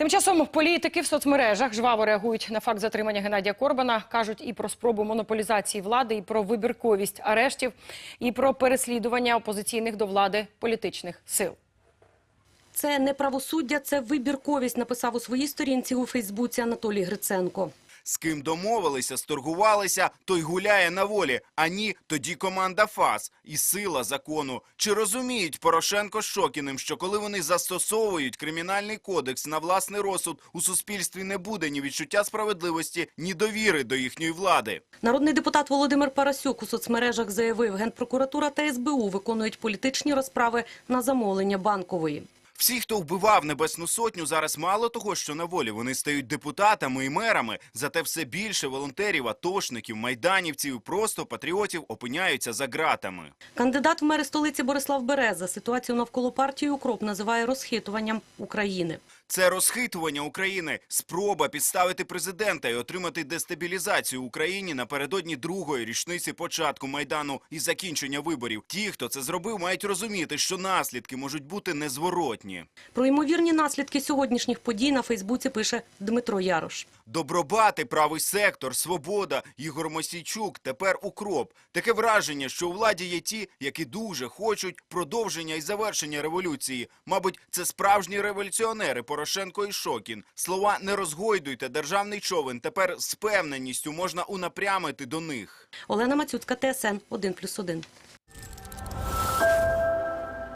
Тим часом політики в соцмережах жваво реагують на факт затримання Геннадія Корбана. Кажуть і про спробу монополізації влади, і про вибірковість арештів, і про переслідування опозиційних до влади політичних сил. Це не правосуддя, це вибірковість, написав у своїй сторінці у Фейсбуці Анатолій Гриценко. З ким домовилися, сторгувалися, той гуляє на волі. А ні, тоді команда ФАС і сила закону. Чи розуміють Порошенко з Шокіним, що коли вони застосовують кримінальний кодекс на власний розсуд, у суспільстві не буде ні відчуття справедливості, ні довіри до їхньої влади? Народний депутат Володимир Парасюк у соцмережах заявив, Генпрокуратура та СБУ виконують політичні розправи на замовлення банкової. Всі, хто вбивав Небесну Сотню, зараз мало того, що на волі вони стають депутатами і мерами. Зате все більше волонтерів, атошників, майданівців, просто патріотів опиняються за ґратами. Кандидат в мери столиці Борислав Береза ситуацію навколо партії «Укроп» називає розхитуванням України. Це розхитування України, спроба підставити президента і отримати дестабілізацію Україні напередодні другої річниці початку майдану і закінчення виборів. Ті, хто це зробив, мають розуміти, що наслідки можуть бути незворотні. Про ймовірні наслідки сьогоднішніх подій на Фейсбуці пише Дмитро Ярош. Добробати, правий сектор, свобода, Ігор Мосійчук, тепер укроп. Таке враження, що у владі є ті, які дуже хочуть продовження і завершення революції. Мабуть, це справжні революціонери Порошенко і Шокін. Слова не розгойдуйте державний човен. Тепер з певненістю можна унапрямити до них. Олена Мацюцька, ТСН 1+,1.